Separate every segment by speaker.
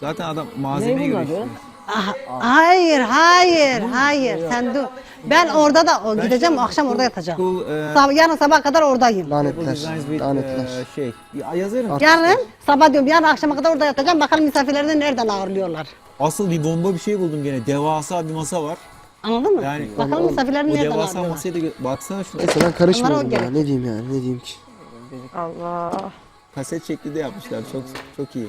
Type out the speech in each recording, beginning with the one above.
Speaker 1: Zaten adam malzemeye göre.
Speaker 2: Ah, hayır, hayır, hayır. Sen dur. Ben orada da o, gideceğim, akşam orada yatacağım.
Speaker 1: Cool, e,
Speaker 2: Sab- yarın sabah kadar oradayım.
Speaker 3: Lanetler.
Speaker 1: designs with,
Speaker 3: Lanetler.
Speaker 1: e, şey. Ya, yazarım.
Speaker 2: Yarın sabah diyorum, yarın akşama kadar orada yatacağım. Bakalım misafirleri de nereden ağırlıyorlar.
Speaker 1: Asıl bir bomba bir şey buldum gene. Devasa bir masa var.
Speaker 2: Anladın mı?
Speaker 1: Yani
Speaker 2: Bakalım misafirleri
Speaker 1: O
Speaker 2: nereden
Speaker 1: devasa
Speaker 2: ağırlıyorlar.
Speaker 1: masaya da gö- baksana şuna.
Speaker 3: Neyse ben karışmıyorum
Speaker 2: Onlara o
Speaker 3: ya.
Speaker 2: gerek.
Speaker 3: Ne diyeyim yani ne diyeyim ki.
Speaker 2: Allah.
Speaker 1: Kaset şeklinde yapmışlar. Çok çok iyi.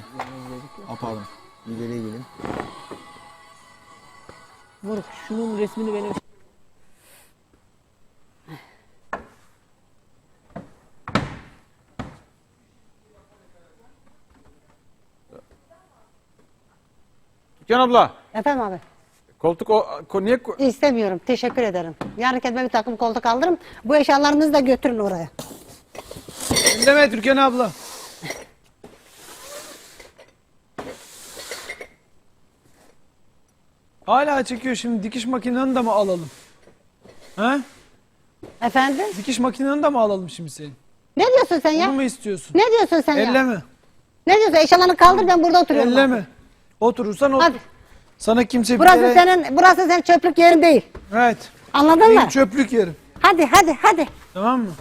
Speaker 1: Aa, pardon. İleriye gelin.
Speaker 4: Moruk şunun resmini benim
Speaker 5: Türkan abla,
Speaker 2: Efendim abi.
Speaker 5: koltuk o, ko, niye ko-
Speaker 2: İstemiyorum. Teşekkür ederim. Yarın kendime bir takım koltuk alırım. Bu eşyalarınızı da götürün oraya.
Speaker 6: Deme Türkan abla. Hala çekiyor şimdi dikiş makineni de mi alalım? He?
Speaker 2: Efendim?
Speaker 6: Dikiş makineni de mi alalım şimdi senin?
Speaker 2: Ne diyorsun sen ya?
Speaker 6: Onu mu istiyorsun?
Speaker 2: Ne diyorsun sen ya?
Speaker 6: Elleme.
Speaker 2: Ne diyorsun? Eşyalarını kaldır ben burada oturuyorum.
Speaker 6: Elleme. Oturursan otur.
Speaker 2: Hadi.
Speaker 6: Sana kimse bir
Speaker 2: Burası
Speaker 6: kere...
Speaker 2: senin, burası senin çöplük yerin değil.
Speaker 6: Evet.
Speaker 2: Anladın
Speaker 6: Benim
Speaker 2: mı?
Speaker 6: çöplük yerim.
Speaker 2: Hadi hadi hadi.
Speaker 6: Tamam mı?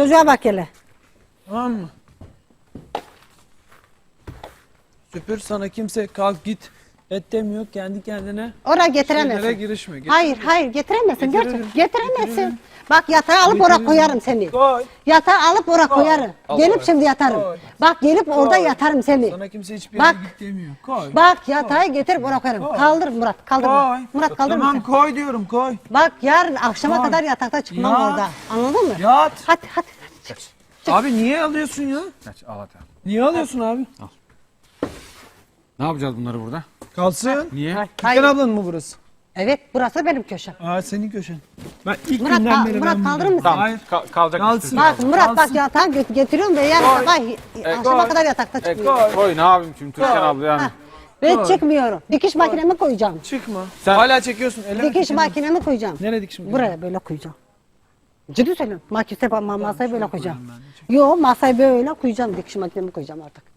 Speaker 2: Çocuğa bak hele.
Speaker 6: Tamam mı? Süpür sana kimse kalk git et demiyor kendi kendine.
Speaker 2: Oraya
Speaker 6: Şeylere
Speaker 2: getiremezsin.
Speaker 6: girişme. Getir-
Speaker 2: Hayır hayır getiremezsin.
Speaker 6: Getiririm,
Speaker 2: Gerçekten getiremezsin.
Speaker 6: getiririm.
Speaker 2: Bak yatağı alıp oraya koyarım seni.
Speaker 6: Koy.
Speaker 2: Yatağı alıp oraya koyarım.
Speaker 6: Al,
Speaker 2: Gelip
Speaker 6: koy.
Speaker 2: şimdi yatarım.
Speaker 6: Koy.
Speaker 2: Bak gelip orada
Speaker 6: Koy.
Speaker 2: yatarım seni.
Speaker 6: Sana kimse hiçbir
Speaker 2: Bak.
Speaker 6: yere git demiyor. Koy.
Speaker 2: Bak yatağı getirip oraya koyarım.
Speaker 6: Koy.
Speaker 2: Kaldır Murat kaldır.
Speaker 6: Koy.
Speaker 2: Murat kaldır
Speaker 6: Tamam
Speaker 2: mısın?
Speaker 6: koy diyorum koy.
Speaker 2: Bak yarın akşama
Speaker 6: Koy.
Speaker 2: kadar yatakta çıkmam
Speaker 6: Yat.
Speaker 2: orada. Anladın mı?
Speaker 6: Yat.
Speaker 2: Hadi hadi.
Speaker 6: Abi niye alıyorsun ya?
Speaker 5: Aç, al hadi.
Speaker 6: Niye alıyorsun abi?
Speaker 5: Ne yapacağız bunları burada?
Speaker 6: Kalsın.
Speaker 5: Niye?
Speaker 2: Hayır.
Speaker 6: Türkan ablanın mı burası?
Speaker 2: Evet burası benim köşem.
Speaker 6: Aa senin köşen. Ben ilk
Speaker 2: Murat,
Speaker 6: günden
Speaker 2: kal-
Speaker 6: beri
Speaker 2: Murat
Speaker 6: ben
Speaker 2: kaldırır
Speaker 6: buradayım.
Speaker 2: mısın?
Speaker 5: Tamam,
Speaker 6: Hayır.
Speaker 5: ka- kalacak
Speaker 6: Kalsın.
Speaker 5: üstüne.
Speaker 2: Bak Murat bak
Speaker 6: Kalsın.
Speaker 2: yatağı gö- getiriyorum ve yarın
Speaker 6: Koy.
Speaker 2: sabah
Speaker 6: E,
Speaker 2: akşama
Speaker 6: koy.
Speaker 2: kadar yatakta
Speaker 6: E,
Speaker 2: çıkmıyorum.
Speaker 6: koy.
Speaker 5: Koy ne yapayım şimdi Türkan abla yani.
Speaker 2: Ve
Speaker 6: Koy.
Speaker 2: çıkmıyorum. Dikiş makinemi koyacağım.
Speaker 6: Çıkma.
Speaker 5: Sen-
Speaker 6: Hala çekiyorsun. Elleme
Speaker 2: Dikiş
Speaker 6: Türkan abla.
Speaker 2: makinemi koyacağım.
Speaker 6: Nereye dikiş makinesi?
Speaker 2: Buraya böyle koyacağım. Ciddi söylüyorum. Makine ma- masayı böyle koyacağım. Yo masayı böyle koyacağım. Dikiş makinemi koyacağım artık.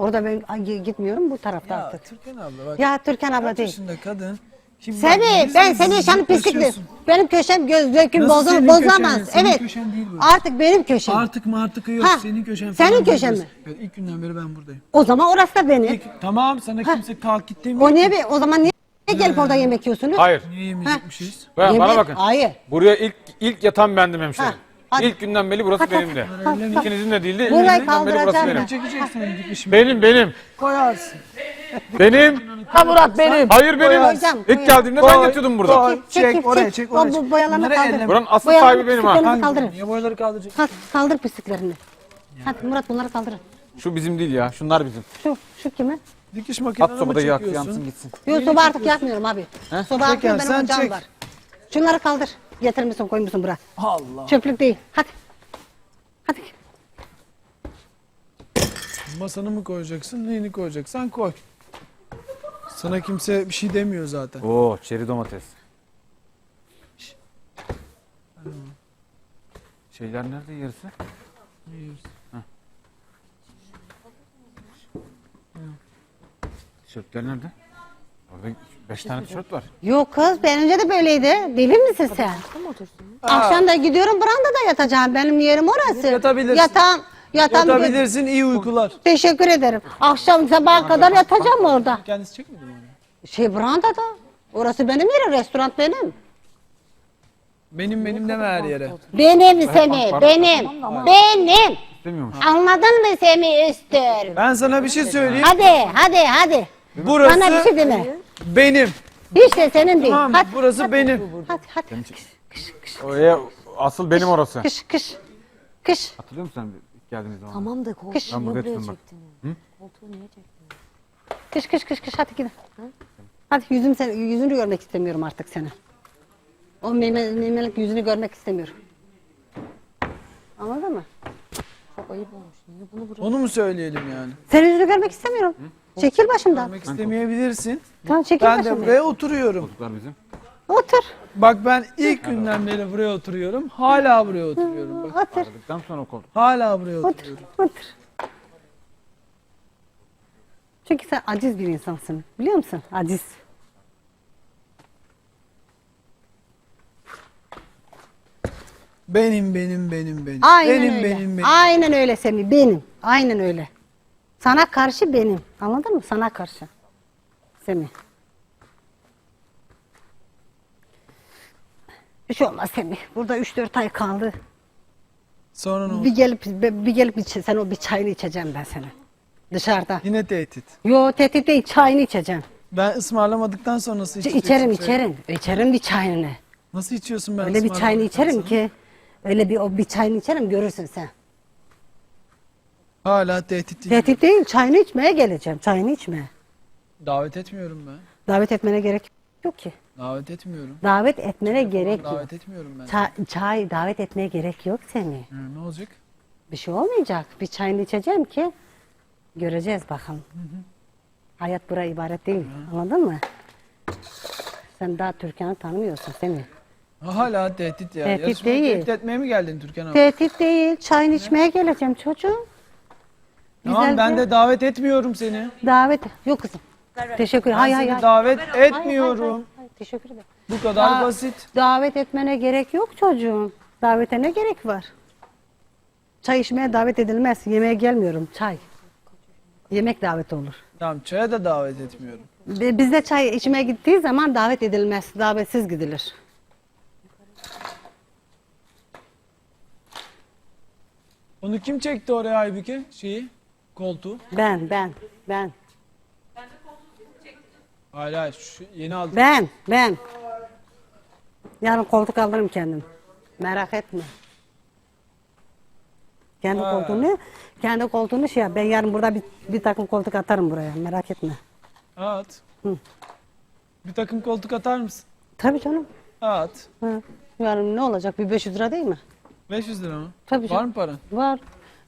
Speaker 2: Orada ben ay, gitmiyorum bu tarafta
Speaker 6: Ya
Speaker 2: artık.
Speaker 6: Türkan abla bak.
Speaker 2: Ya Türkan abla değil.
Speaker 6: yaşında kadın. Şimdi
Speaker 2: Seni
Speaker 6: bak,
Speaker 2: ben seni yaşanı pisliktir.
Speaker 6: yaklaşıyorsun.
Speaker 2: Benim köşem göz
Speaker 6: Nasıl
Speaker 2: bozul, bozamaz.
Speaker 6: köşen?
Speaker 2: Evet.
Speaker 6: köşen değil burası.
Speaker 2: Artık benim köşem.
Speaker 6: Artık mı artık yok.
Speaker 2: Ha,
Speaker 6: Senin köşen
Speaker 2: senin köşen mi?
Speaker 6: Evet, ilk günden beri ben buradayım.
Speaker 2: O zaman orası da benim.
Speaker 6: İlk, tamam sana kimse kalk git demiyor.
Speaker 2: O niye be? O zaman niye gelip orada yemek yiyorsunuz?
Speaker 5: Hayır.
Speaker 6: Niye yemeyecekmişiz?
Speaker 5: Bana
Speaker 2: Yemek-
Speaker 5: bakın.
Speaker 2: Hayır.
Speaker 5: Buraya ilk ilk yatan bendim hemşerim.
Speaker 2: Ha, hadi.
Speaker 5: İlk günden beri burası
Speaker 2: Hadi,
Speaker 5: benim de.
Speaker 2: hadi, hadi.
Speaker 5: İkinizin de değildi.
Speaker 2: Burayı
Speaker 5: İlk günden beri burası
Speaker 2: kaldıracağım
Speaker 5: benim.
Speaker 2: ben.
Speaker 6: Çekeceksin.
Speaker 5: Benim benim.
Speaker 6: Koyarsın.
Speaker 5: Benim.
Speaker 4: Ha Murat benim.
Speaker 5: Hayır benim.
Speaker 2: Koyacağım,
Speaker 5: İlk
Speaker 2: koyacağım.
Speaker 5: geldiğimde ben yatıyordum burada.
Speaker 6: Koy,
Speaker 2: Çek,
Speaker 6: çek,
Speaker 2: çek,
Speaker 6: oraya
Speaker 2: çek.
Speaker 6: oraya
Speaker 2: bu
Speaker 6: çek.
Speaker 2: boyalarını
Speaker 6: Bunları
Speaker 2: kaldır.
Speaker 5: Buranın asıl
Speaker 2: Boyalarını,
Speaker 5: sahibi benim ha.
Speaker 2: pisliklerini kaldırın.
Speaker 6: Niye boyaları kaldıracak?
Speaker 2: Kalk, kaldır pisliklerini. Hadi Murat bunları kaldırın.
Speaker 5: Şu bizim değil ya. Şunlar bizim.
Speaker 2: Şu, şu kimin?
Speaker 6: Dikiş
Speaker 5: At
Speaker 6: mi
Speaker 5: sobada yak,
Speaker 6: çekiyorsun?
Speaker 5: yansın gitsin.
Speaker 2: Yok soba artık yakmıyorum abi. Soba
Speaker 6: Çek
Speaker 2: yakmıyorum
Speaker 6: yani,
Speaker 2: benim
Speaker 6: sen
Speaker 2: ocağım
Speaker 6: çek.
Speaker 2: var. Şunları kaldır. Getirmişsin koymuşsun buraya.
Speaker 6: Allah.
Speaker 2: Çöplük değil. Hadi. Hadi.
Speaker 6: Masanı mı koyacaksın, neyini koyacaksan koy. Sana kimse bir şey demiyor zaten.
Speaker 5: Oo, çeri domates. Şeyler nerede yarısı? Heh. Tişörtler nerede? Orada beş tane tişört var.
Speaker 2: Yok kız ben önce de böyleydi. Deli misin sen? Akşam da gidiyorum brandada yatacağım. Benim yerim orası.
Speaker 6: Yatabilirsin.
Speaker 2: Yatağım. Yatağım.
Speaker 6: Yatabilirsin, iyi uykular.
Speaker 2: Teşekkür ederim. Akşam sabaha kadar yatacağım orada.
Speaker 6: Kendisi çekmedi mi onu?
Speaker 2: Şey brandada. Orası benim yerim. Restoran benim.
Speaker 6: Benim benim deme her yere.
Speaker 2: Benim Semih. Benim. Benim.
Speaker 5: İstemiyormuş.
Speaker 2: Anladın mı Semih Üstür?
Speaker 6: Ben sana bir şey söyleyeyim.
Speaker 2: Hadi hadi hadi.
Speaker 6: Burası
Speaker 2: Bana bir şey deme.
Speaker 6: Benim.
Speaker 2: Hiç de senin değil.
Speaker 6: Tamam,
Speaker 2: Hadi,
Speaker 6: burası benim.
Speaker 2: hadi hadi.
Speaker 5: Oraya, asıl benim orası.
Speaker 2: Kış kış. Kış.
Speaker 5: Hatırlıyor musun sen ilk geldiğimiz zaman?
Speaker 4: Tamam da koltuğu
Speaker 2: Kış.
Speaker 5: Ben
Speaker 4: niye buraya çektin? Koltuğu niye çektin?
Speaker 2: Kış kış kış kış hadi gidin. Hadi yüzüm sen, yüzünü görmek istemiyorum artık seni. O meme, memelik yüzünü görmek istemiyorum. Anladın mı?
Speaker 4: Çok ayıp olmuş. Niye bunu buraya
Speaker 6: Onu mu söyleyelim yani?
Speaker 2: Senin yüzünü görmek istemiyorum. Çekil başımdan.
Speaker 6: Görmek istemeyebilirsin.
Speaker 2: Tamam çekil
Speaker 6: Ben de
Speaker 2: başımdan.
Speaker 6: buraya oturuyorum.
Speaker 5: Çocuklar bizim.
Speaker 2: Otur.
Speaker 6: Bak ben ilk günden beri buraya oturuyorum. Hala buraya oturuyorum. Bak,
Speaker 2: Otur.
Speaker 5: Aradıktan sonra koltuk.
Speaker 6: hala buraya
Speaker 2: Otur.
Speaker 6: oturuyorum.
Speaker 2: Otur. Çünkü sen aciz bir insansın. Biliyor musun? Aciz.
Speaker 6: Benim benim benim benim.
Speaker 2: Aynen
Speaker 6: benim
Speaker 2: öyle.
Speaker 6: benim benim.
Speaker 2: Aynen öyle Semih. Benim. Aynen öyle. Sana karşı benim. Anladın mı? Sana karşı. Semih. Bir şey olmaz Semih. Burada 3-4 ay kaldı.
Speaker 6: Sonra ne oldu?
Speaker 2: Bir gelip bir gelip iç- sen o bir çayını içeceğim ben senin. Dışarıda.
Speaker 6: Yine tehdit.
Speaker 2: Yo tehdit değil çayını içeceğim.
Speaker 6: Ben ısmarlamadıktan sonra nasıl içeceksin?
Speaker 2: içerim içerim. İçerim bir çayını.
Speaker 6: Nasıl içiyorsun ben
Speaker 2: Öyle bir çayını içerim
Speaker 6: sonra?
Speaker 2: ki öyle bir o bir çayını içerim görürsün sen.
Speaker 6: Hala tehdit değil.
Speaker 2: Tehdit değil çayını içmeye geleceğim. Çayını içmeye.
Speaker 6: Davet etmiyorum ben.
Speaker 2: Davet etmene gerek yok ki.
Speaker 6: Davet etmiyorum.
Speaker 2: Davet etmene gerek yok.
Speaker 6: Davet etmiyorum ben.
Speaker 2: Çay, çay davet etmeye gerek yok seni.
Speaker 6: Ha, ne olacak?
Speaker 2: Bir şey olmayacak. Bir çayını içeceğim ki göreceğiz bakalım. Hayat bura ibaret değil. Anladın mı? Sen daha Türkan'ı tanımıyorsun Semih.
Speaker 6: Ha, Hala tehdit ya.
Speaker 2: Tehdit
Speaker 6: Yarışmaya
Speaker 2: değil.
Speaker 6: tehdit etmeye mi geldin Türkan abi?
Speaker 2: Tehdit değil. Çayını içmeye geleceğim çocuğum.
Speaker 6: Tamam
Speaker 2: Güzel
Speaker 6: ben
Speaker 2: bir-
Speaker 6: de davet etmiyorum seni.
Speaker 2: Davet. Yok kızım. Teşekkür
Speaker 6: Ben
Speaker 2: Hay hay
Speaker 6: seni
Speaker 2: hay.
Speaker 6: davet
Speaker 2: Hayır, hayır,
Speaker 6: etmiyorum.
Speaker 2: hayır, hayır. Teşekkür ederim.
Speaker 6: Bu kadar
Speaker 2: Aa,
Speaker 6: basit.
Speaker 2: Davet etmene gerek yok çocuğum. Davete ne gerek var? Çay içmeye davet edilmez. Yemeğe gelmiyorum. Çay. Yemek davet olur.
Speaker 6: Tamam çaya da davet etmiyorum.
Speaker 2: Bi- Bizde çay içmeye gittiği zaman davet edilmez. Davetsiz gidilir.
Speaker 6: Onu kim çekti oraya Aybüke? Şeyi, koltuğu.
Speaker 2: Ben, ben, ben,
Speaker 6: Hayır hayır şu yeni aldım.
Speaker 2: ben, ben. Yarın koltuk alırım kendim. Merak etme. Kendi
Speaker 6: Ha.
Speaker 2: koltuğunu, kendi koltuğunu şey yap. Ben yarın burada bir, bir takım koltuk atarım buraya. Merak etme.
Speaker 6: At.
Speaker 2: Hı.
Speaker 6: Bir takım koltuk atar mısın?
Speaker 2: Tabii canım.
Speaker 6: At.
Speaker 2: Hı. Yarın ne olacak? Bir 500 lira değil mi?
Speaker 6: 500 lira mı?
Speaker 2: Tabii
Speaker 6: Var
Speaker 2: canım.
Speaker 6: mı paran?
Speaker 2: Var.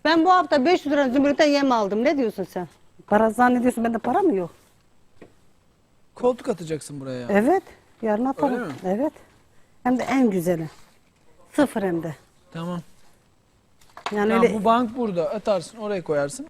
Speaker 2: Ben bu hafta 500 lira zümrütten yem aldım. Ne diyorsun sen? Para zannediyorsun bende para mı yok?
Speaker 6: Koltuk atacaksın buraya. ya.
Speaker 2: Evet. Yarın atarım.
Speaker 6: Mi?
Speaker 2: Evet. Hem de en güzeli. Sıfır hem de.
Speaker 6: Tamam.
Speaker 2: Yani
Speaker 6: Tamam,
Speaker 2: öyle
Speaker 6: bu bank burada. Atarsın oraya koyarsın.